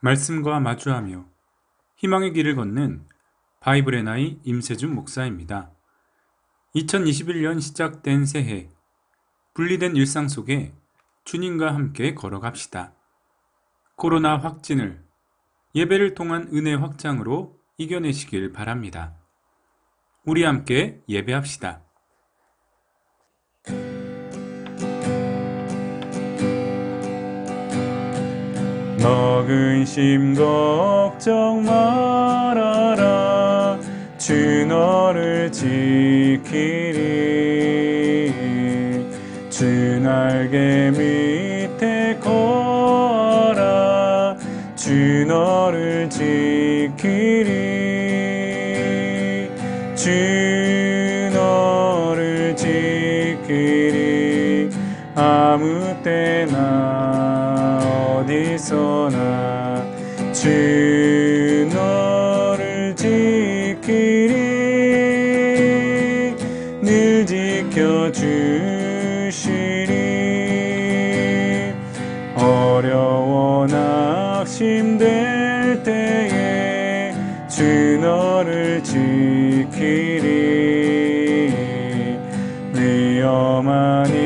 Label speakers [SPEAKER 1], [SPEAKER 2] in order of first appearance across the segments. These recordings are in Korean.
[SPEAKER 1] 말씀과 마주하며 희망의 길을 걷는 바이블의 나이 임세준 목사입니다. 2021년 시작된 새해, 분리된 일상 속에 주님과 함께 걸어갑시다. 코로나 확진을 예배를 통한 은혜 확장으로 이겨내시길 바랍니다. 우리 함께 예배합시다. 너 근심 걱정 말아라. 주 너를 지키리. 주 날개 밑에 거하라. 주 너를 지키리. 주 너를 지키리. 아무 때나 어디서나 주 너를 지키리 늘 지켜주시리 어려워 낙심될 때에 주 너를 지키리 위험한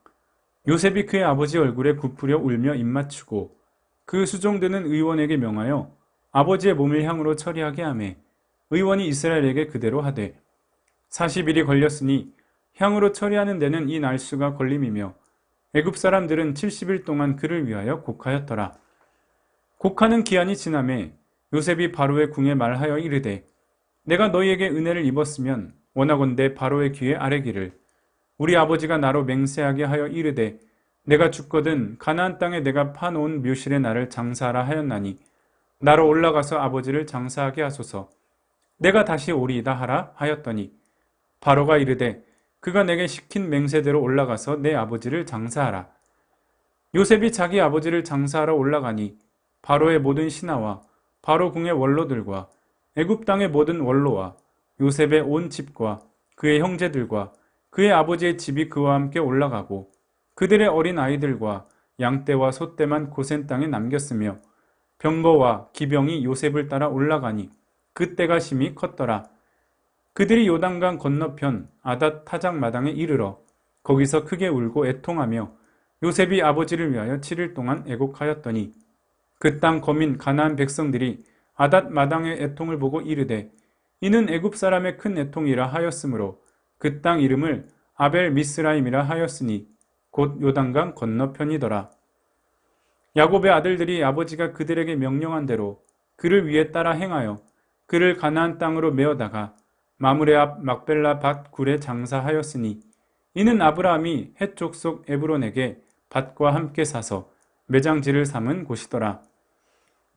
[SPEAKER 1] 요셉이 그의 아버지 얼굴에 굽으려 울며 입맞추고 그 수종드는 의원에게 명하여 아버지의 몸을 향으로 처리하게 하매 의원이 이스라엘에게 그대로 하되 40일이 걸렸으니 향으로 처리하는 데는 이 날수가 걸림이며 애굽 사람들은 70일 동안 그를 위하여 곡하였더라. 곡하는 기한이 지남에 요셉이 바로의 궁에 말하여 이르되 내가 너희에게 은혜를 입었으면 원하건대 바로의 귀에 아뢰기를 우리 아버지가 나로 맹세하게 하여 이르되 내가 죽거든 가나안 땅에 내가 파놓은 묘실에 나를 장사하라 하였나니 나로 올라가서 아버지를 장사하게 하소서. 내가 다시 오리이다 하라 하였더니 바로가 이르되 그가 내게 시킨 맹세대로 올라가서 내 아버지를 장사하라. 요셉이 자기 아버지를 장사하러 올라가니 바로의 모든 신하와 바로 궁의 원로들과 애굽 땅의 모든 원로와 요셉의 온 집과 그의 형제들과 그의 아버지의 집이 그와 함께 올라가고 그들의 어린 아이들과 양떼와 소떼만 고센 땅에 남겼으며 병거와 기병이 요셉을 따라 올라가니 그때가 심히 컸더라. 그들이 요단강 건너편 아닷 타작 마당에 이르러 거기서 크게 울고 애통하며 요셉이 아버지를 위하여 7일 동안 애곡하였더니 그 땅 거민 가나안 백성들이 아닷 마당의 애통을 보고 이르되 이는 애굽 사람의 큰 애통이라 하였으므로 그 땅 이름을 아벨 미스라임이라 하였으니 곧 요단강 건너편이더라. 야곱의 아들들이 아버지가 그들에게 명령한 대로 그를 위해 따라 행하여 그를 가나안 땅으로 메어다가 마므레 앞 막벨라 밭 굴에 장사하였으니 이는 아브라함이 해쪽 속 에브론에게 밭과 함께 사서 매장지를 삼은 곳이더라.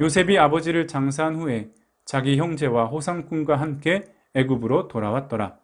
[SPEAKER 1] 요셉이 아버지를 장사한 후에 자기 형제와 호상꾼과 함께 애굽으로 돌아왔더라.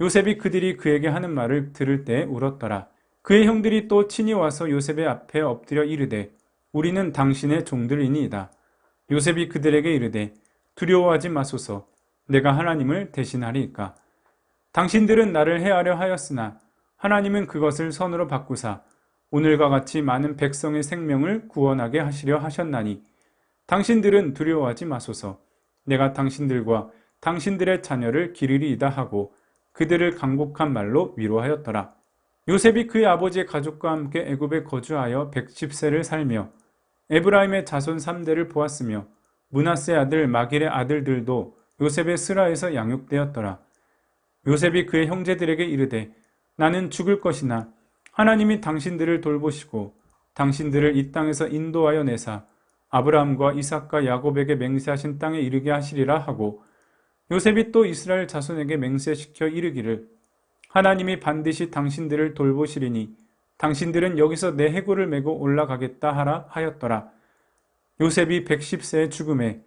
[SPEAKER 1] 요셉이 그들이 그에게 하는 말을 들을 때 울었더라. 그의 형들이 또 친히 와서 요셉의 앞에 엎드려 이르되 우리는 당신의 종들이니이다. 요셉이 그들에게 이르되 두려워하지 마소서 내가 하나님을 대신하리이까. 당신들은 나를 해하려 하였으나 하나님은 그것을 선으로 바꾸사 오늘과 같이 많은 백성의 생명을 구원하게 하시려 하셨나니 당신들은 두려워하지 마소서 내가 당신들과 당신들의 자녀를 기르리이다 하고 그들을 강곡한 말로 위로하였더라. 요셉이 그의 아버지의 가족과 함께 애굽에 거주하여 110세를 살며 에브라임의 자손 3대를 보았으며 문하세 아들 마길의 아들들도 요셉의 스라에서 양육되었더라. 요셉이 그의 형제들에게 이르되 나는 죽을 것이나 하나님이 당신들을 돌보시고 당신들을 이 땅에서 인도하여 내사 아브라함과 이삭과 야곱에게 맹세하신 땅에 이르게 하시리라 하고 요셉이 또 이스라엘 자손에게 맹세시켜 이르기를 하나님이 반드시 당신들을 돌보시리니 당신들은 여기서 내 해골을 메고 올라가겠다 하라 하였더라. 요셉이 110세의 죽음에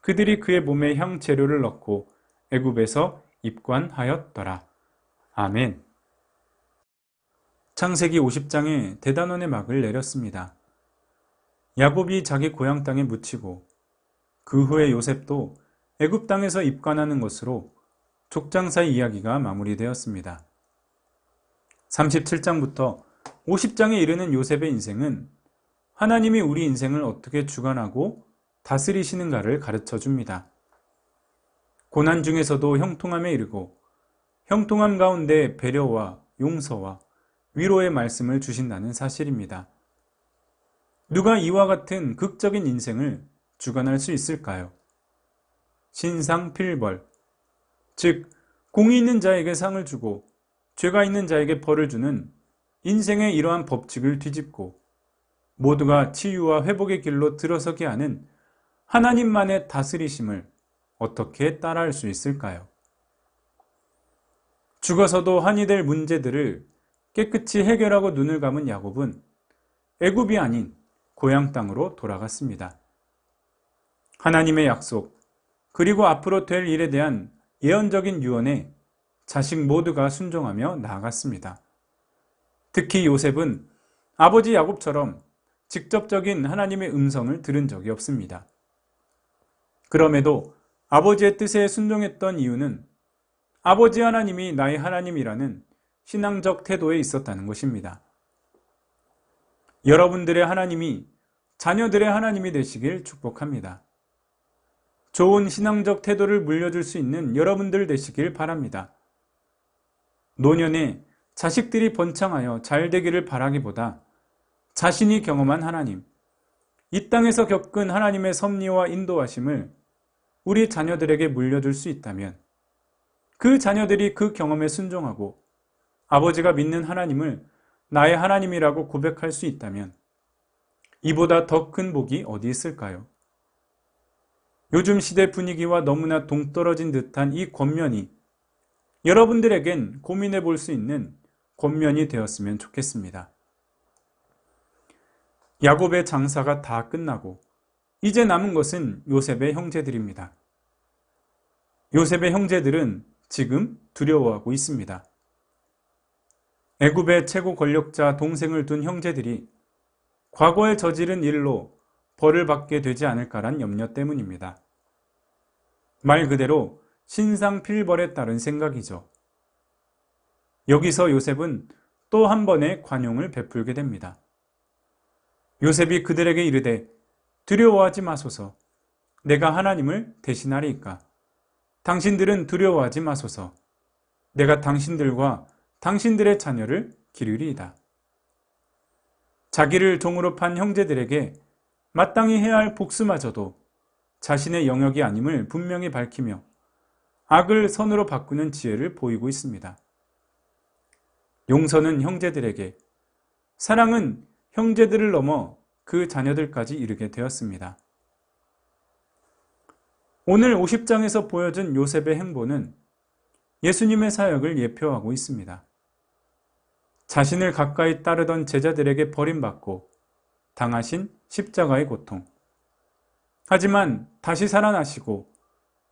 [SPEAKER 1] 그들이 그의 몸에 향 재료를 넣고 애굽에서 입관하였더라. 아멘. 창세기 50장에 대단원의 막을 내렸습니다. 야곱이 자기 고향 땅에 묻히고 그 후에 요셉도 애굽 땅에서 입관하는 것으로 족장사의 이야기가 마무리되었습니다. 37장부터 50장에 이르는 요셉의 인생은 하나님이 우리 인생을 어떻게 주관하고 다스리시는가를 가르쳐 줍니다. 고난 중에서도 형통함에 이르고 형통함 가운데 배려와 용서와 위로의 말씀을 주신다는 사실입니다. 누가 이와 같은 극적인 인생을 주관할 수 있을까요? 신상필벌. 즉, 공이 있는 자에게 상을 주고 죄가 있는 자에게 벌을 주는 인생의 이러한 법칙을 뒤집고 모두가 치유와 회복의 길로 들어서게 하는 하나님만의 다스리심을 어떻게 따라할 수 있을까요? 죽어서도 한이 될 문제들을 깨끗이 해결하고 눈을 감은 야곱은 애굽이 아닌 고향 땅으로 돌아갔습니다. 하나님의 약속, 그리고 앞으로 될 일에 대한 예언적인 유언에 자식 모두가 순종하며 나아갔습니다. 특히 요셉은 아버지 야곱처럼 직접적인 하나님의 음성을 들은 적이 없습니다. 그럼에도 아버지의 뜻에 순종했던 이유는 아버지 하나님이 나의 하나님이라는 신앙적 태도에 있었다는 것입니다. 여러분들의 하나님이 자녀들의 하나님이 되시길 축복합니다. 좋은 신앙적 태도를 물려줄 수 있는 여러분들 되시길 바랍니다. 노년에 자식들이 번창하여 잘 되기를 바라기보다 자신이 경험한 하나님, 이 땅에서 겪은 하나님의 섭리와 인도하심을 우리 자녀들에게 물려줄 수 있다면 그 자녀들이 그 경험에 순종하고 아버지가 믿는 하나님을 나의 하나님이라고 고백할 수 있다면 이보다 더 큰 복이 어디 있을까요? 요즘 시대 분위기와 너무나 동떨어진 듯한 이 권면이 여러분들에겐 고민해 볼 수 있는 권면이 되었으면 좋겠습니다. 야곱의 장사가 다 끝나고 이제 남은 것은 요셉의 형제들입니다. 요셉의 형제들은 지금 두려워하고 있습니다. 애굽의 최고 권력자 동생을 둔 형제들이 과거에 저지른 일로 벌을 받게 되지 않을까란 염려 때문입니다. 말 그대로 신상필벌에 따른 생각이죠. 여기서 요셉은 또 한 번의 관용을 베풀게 됩니다. 요셉이 그들에게 이르되 두려워하지 마소서 내가 하나님을 대신하리이까 당신들은 두려워하지 마소서 내가 당신들과 당신들의 자녀를 기르리이다. 자기를 종으로 판 형제들에게 마땅히 해야 할 복수마저도 자신의 영역이 아님을 분명히 밝히며 악을 선으로 바꾸는 지혜를 보이고 있습니다. 용서는 형제들에게, 사랑은 형제들을 넘어 그 자녀들까지 이르게 되었습니다. 오늘 50장에서 보여준 요셉의 행보는 예수님의 사역을 예표하고 있습니다. 자신을 가까이 따르던 제자들에게 버림받고 당하신 십자가의 고통. 하지만 다시 살아나시고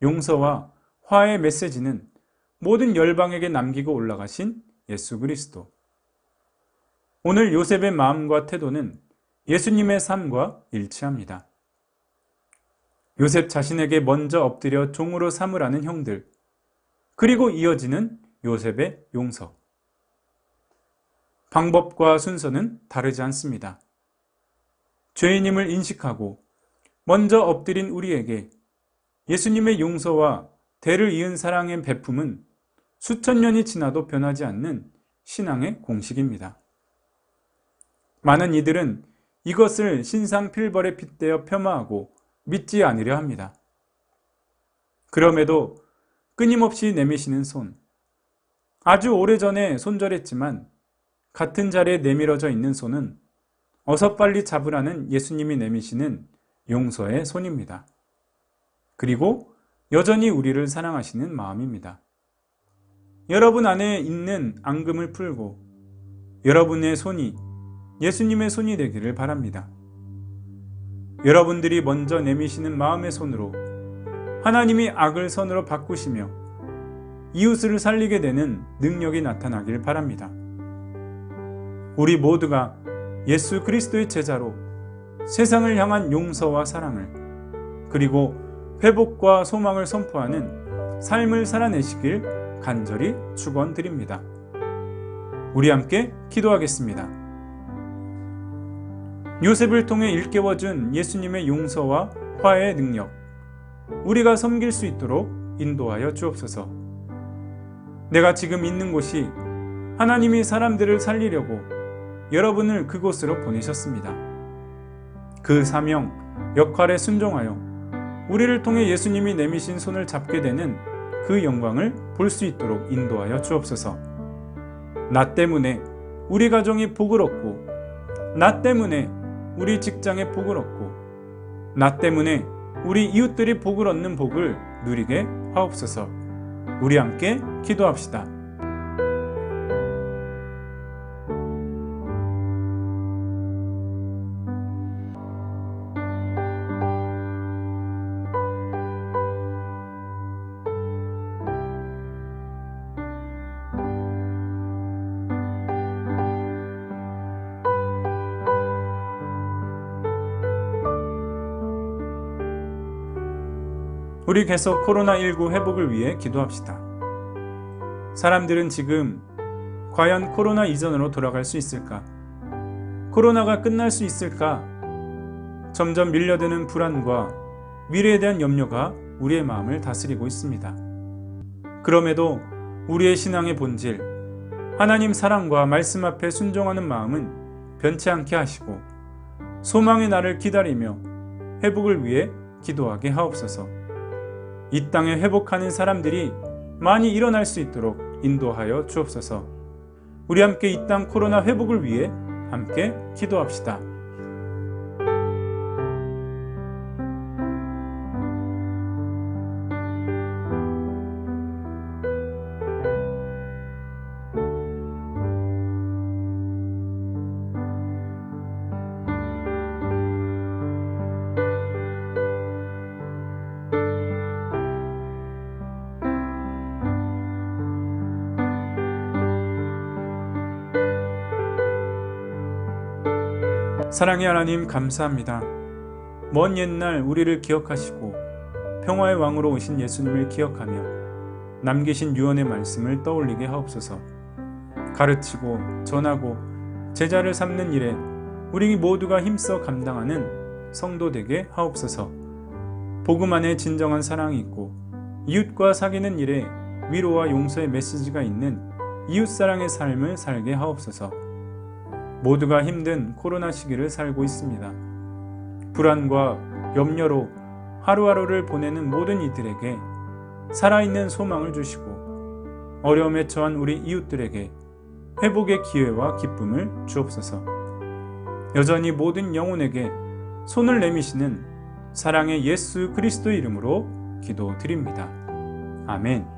[SPEAKER 1] 용서와 화의 메시지는 모든 열방에게 남기고 올라가신 예수 그리스도. 오늘 요셉의 마음과 태도는 예수님의 삶과 일치합니다. 요셉 자신에게 먼저 엎드려 종으로 삼으라는 형들, 그리고 이어지는 요셉의 용서. 방법과 순서는 다르지 않습니다. 죄인임을 인식하고 먼저 엎드린 우리에게 예수님의 용서와 대를 이은 사랑의 베품은 수천 년이 지나도 변하지 않는 신앙의 공식입니다. 많은 이들은 이것을 신상 필벌에 빗대어 폄하하고 믿지 않으려 합니다. 그럼에도 끊임없이 내미시는 손. 아주 오래전에 손절했지만 같은 자리에 내밀어져 있는 손은 어서 빨리 잡으라는 예수님이 내미시는 용서의 손입니다. 그리고 여전히 우리를 사랑하시는 마음입니다. 여러분 안에 있는 앙금을 풀고 여러분의 손이 예수님의 손이 되기를 바랍니다. 여러분들이 먼저 내미시는 마음의 손으로 하나님이 악을 선으로 바꾸시며 이웃을 살리게 되는 능력이 나타나길 바랍니다. 우리 모두가 예수 그리스도의 제자로 세상을 향한 용서와 사랑을 그리고 회복과 소망을 선포하는 삶을 살아내시길 간절히 축원드립니다. 우리 함께 기도하겠습니다. 요셉을 통해 일깨워준 예수님의 용서와 화해의 능력, 우리가 섬길 수 있도록 인도하여 주옵소서. 내가 지금 있는 곳이 하나님이 사람들을 살리려고 여러분을 그곳으로 보내셨습니다. 그 사명, 역할에 순종하여 우리를 통해 예수님이 내미신 손을 잡게 되는 그 영광을 볼 수 있도록 인도하여 주옵소서. 나 때문에 우리 가정이 복을 얻고, 나 때문에 우리 직장에 복을 얻고, 나 때문에 우리 이웃들이 복을 얻는 복을 누리게 하옵소서. 우리 함께 기도합시다. 우리 계속 코로나19 회복을 위해 기도합시다. 사람들은 지금 과연 코로나 이전으로 돌아갈 수 있을까? 코로나가 끝날 수 있을까? 점점 밀려드는 불안과 미래에 대한 염려가 우리의 마음을 다스리고 있습니다. 그럼에도 우리의 신앙의 본질, 하나님 사랑과 말씀 앞에 순종하는 마음은 변치 않게 하시고 소망의 날을 기다리며 회복을 위해 기도하게 하옵소서. 이 땅에 회복하는 사람들이 많이 일어날 수 있도록 인도하여 주옵소서. 우리 함께 이 땅 코로나 회복을 위해 함께 기도합시다. 사랑의 하나님 감사합니다. 먼 옛날 우리를 기억하시고 평화의 왕으로 오신 예수님을 기억하며 남기신 유언의 말씀을 떠올리게 하옵소서. 가르치고 전하고 제자를 삼는 일에 우리 모두가 힘써 감당하는 성도 되게 하옵소서. 복음 안에 진정한 사랑이 있고 이웃과 사귀는 일에 위로와 용서의 메시지가 있는 이웃 사랑의 삶을 살게 하옵소서. 모두가 힘든 코로나 시기를 살고 있습니다. 불안과 염려로 하루하루를 보내는 모든 이들에게 살아있는 소망을 주시고 어려움에 처한 우리 이웃들에게 회복의 기회와 기쁨을 주옵소서. 여전히 모든 영혼에게 손을 내미시는 사랑의 예수 그리스도 이름으로 기도드립니다. 아멘.